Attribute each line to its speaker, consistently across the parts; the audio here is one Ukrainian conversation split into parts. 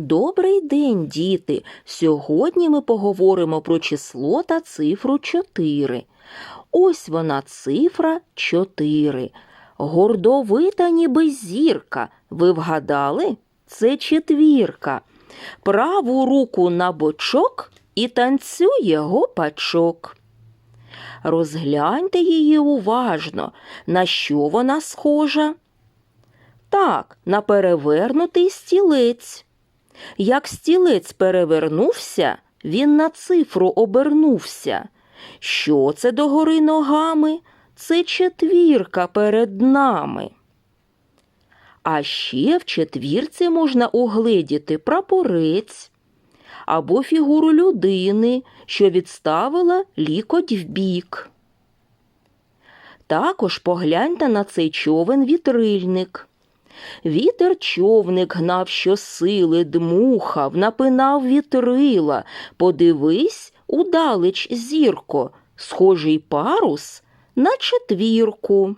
Speaker 1: Добрий день, діти! Сьогодні ми поговоримо про число та цифру 4. Ось вона цифра 4. Гордовита ніби зірка. Ви вгадали? Це четвірка. Праву руку на бочок і танцює гопачок. Розгляньте її уважно, на що вона схожа. Так, на перевернутий стілець. Як стілець перевернувся, він на цифру обернувся. Що це догори ногами? Це четвірка перед нами. А ще в четвірці можна угледіти прапорець або фігуру людини, що відставила лікоть вбік. Також погляньте на цей човен вітрильник. Вітер човник гнав щосили, дмухав, напинав вітрила. Подивись, удалеч зірко, схожий парус на четвірку.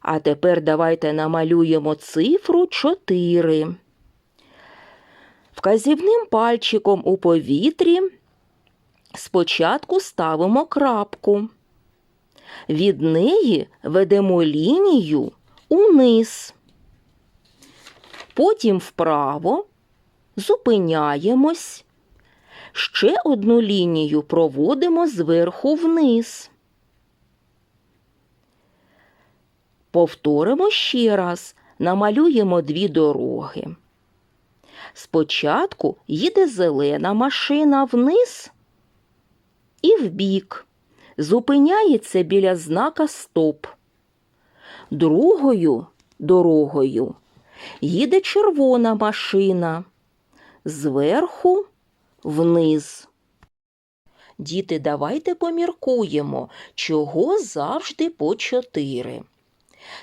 Speaker 1: А тепер давайте намалюємо цифру 4. Вказівним пальчиком у повітрі спочатку ставимо крапку. Від неї ведемо лінію униз. Потім вправо зупиняємось. Ще одну лінію проводимо зверху вниз. Повторимо ще раз, намалюємо дві дороги. Спочатку їде зелена машина вниз і вбік, зупиняється біля знака Стоп. Другою дорогою їде червона машина зверху вниз. Діти, давайте поміркуємо, чого завжди по чотири.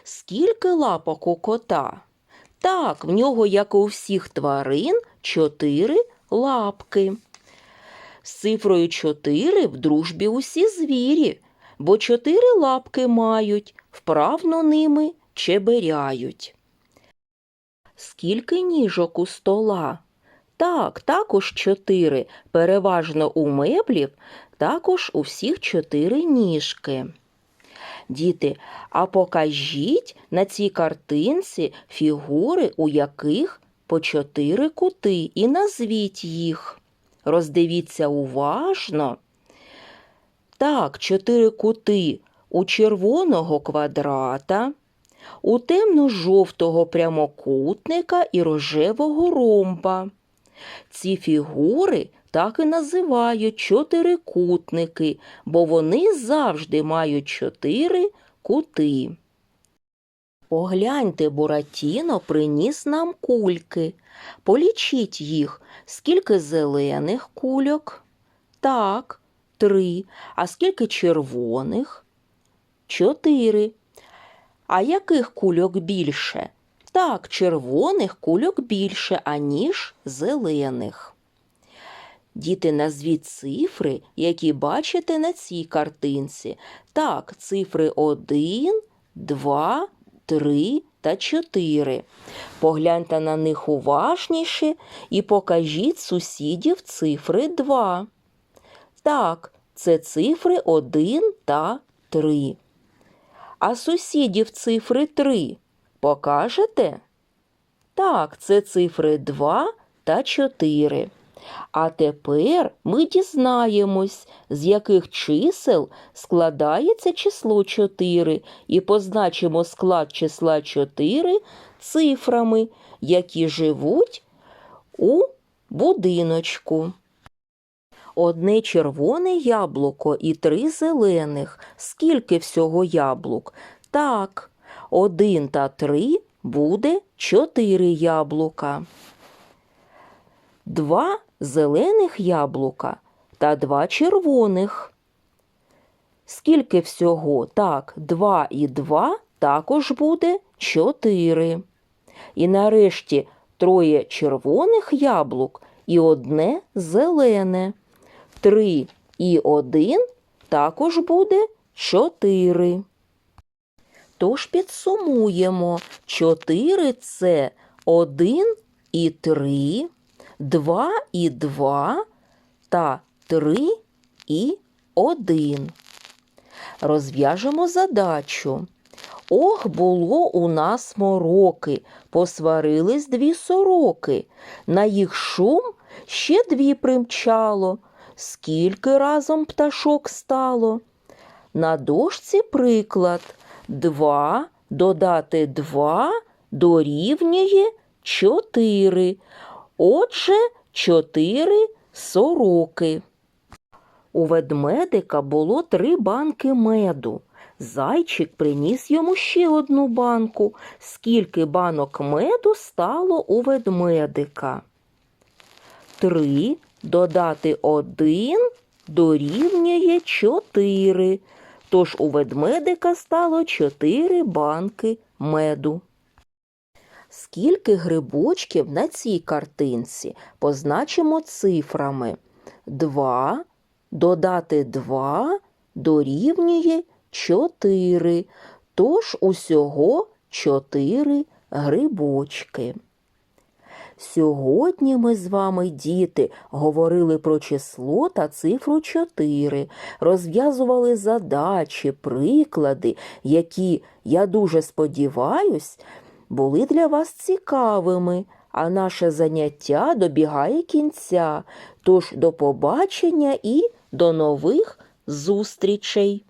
Speaker 1: Скільки лапок у кота? Так, в нього, як і у всіх тварин, чотири лапки. З цифрою чотири в дружбі усі звірі, бо чотири лапки мають, вправно ними чеберяють. Скільки ніжок у стола? Так, також чотири, переважно у меблів, також у всіх чотири ніжки. Діти, а покажіть на цій картинці фігури, у яких по чотири кути, і назвіть їх. Роздивіться уважно. Так, чотири кути у червоного квадрата, у темно-жовтого прямокутника і рожевого ромба. Ці фігури так і називають чотирикутники, бо вони завжди мають чотири кути. Погляньте, Буратіно приніс нам кульки. Полічіть їх, скільки зелених кульок? Так, три. А скільки червоних? Чотири. А яких кульок більше? Так, червоних кульок більше, аніж зелених. Діти, назвіть цифри, які бачите на цій картинці. Так, цифри 1, 2, 3 та 4. Погляньте на них уважніше і покажіть сусідів цифри 2. Так, це цифри 1 та 3. А сусідів цифри 3 покажете? Так, це цифри 2 та 4. А тепер ми дізнаємось, з яких чисел складається число 4 і позначимо склад числа 4 цифрами, які живуть у будиночку. Одне червоне яблуко і три зелених. Скільки всього яблук? Так, один та три буде чотири яблука. Два зелених яблука та два червоних. Скільки всього? Так, два і два також буде чотири. І нарешті троє червоних яблук і одне зелене. Три і один також буде чотири. Тож підсумуємо, чотири це один і три, два і два та три і один. Розв'яжемо задачу. Ох, було у нас мороки, посварились дві сороки. На їх шум ще дві примчало. Скільки разом пташок стало? На дошці приклад. Два додати два дорівнює чотири. Отже, чотири сороки. У ведмедика було три банки меду. Зайчик приніс йому ще одну банку. Скільки банок меду стало у ведмедика? Три додати один дорівнює чотири. Тож у ведмедика стало чотири банки меду. Скільки грибочків на цій картинці позначимо цифрами. Два додати два дорівнює чотири. Тож усього чотири грибочки. Сьогодні ми з вами, діти, говорили про число та цифру 4, розв'язували задачі, приклади, які, я дуже сподіваюсь, були для вас цікавими, а наше заняття добігає кінця. Тож до побачення і до нових зустрічей!